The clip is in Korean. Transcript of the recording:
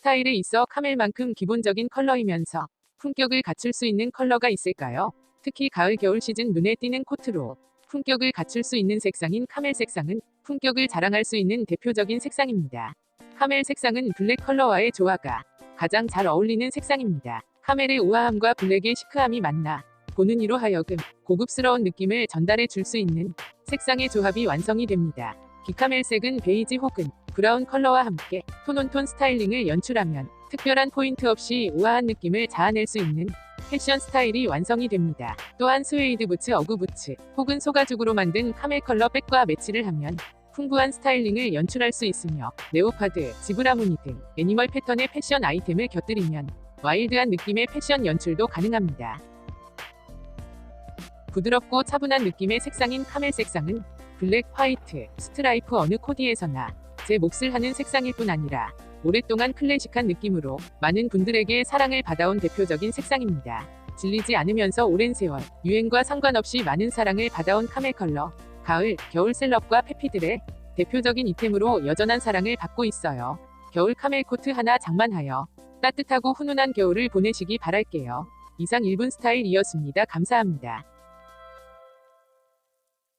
스타일에 있어 카멜만큼 기본적인 컬러이면서 품격을 갖출 수 있는 컬러가 있을까요? 특히 가을 겨울 시즌 눈에 띄는 코트로 품격을 갖출 수 있는 색상인 카멜 색상은 품격을 자랑할 수 있는 대표적인 색상입니다. 카멜 색상은 블랙 컬러와의 조화가 가장 잘 어울리는 색상입니다. 카멜의 우아함과 블랙의 시크함이 만나 보는 이로 하여금 고급스러운 느낌을 전달해 줄 수 있는 색상의 조합이 완성이 됩니다. 기카멜색은 베이지 혹은 브라운 컬러와 함께 톤온톤 스타일링을 연출하면 특별한 포인트 없이 우아한 느낌을 자아낼 수 있는 패션 스타일이 완성이 됩니다. 또한 스웨이드 부츠, 어구 부츠 혹은 소가죽으로 만든 카멜 컬러 백과 매치를 하면 풍부한 스타일링을 연출할 수 있으며 레오파드, 지브라 무늬 등 애니멀 패턴의 패션 아이템을 곁들이면 와일드한 느낌의 패션 연출도 가능합니다. 부드럽고 차분한 느낌의 색상인 카멜 색상은 블랙, 화이트, 스트라이프 어느 코디에서나 제 몫을 하는 색상일 뿐 아니라 오랫동안 클래식한 느낌으로 많은 분들에게 사랑을 받아온 대표적인 색상입니다. 질리지 않으면서 오랜 세월 유행과 상관없이 많은 사랑을 받아온 카멜 컬러 가을, 겨울 셀럽과 페피들의 대표적인 이템으로 여전한 사랑을 받고 있어요. 겨울 카멜 코트 하나 장만하여 따뜻하고 훈훈한 겨울을 보내시기 바랄게요. 이상 1분 스타일이었습니다. 감사합니다.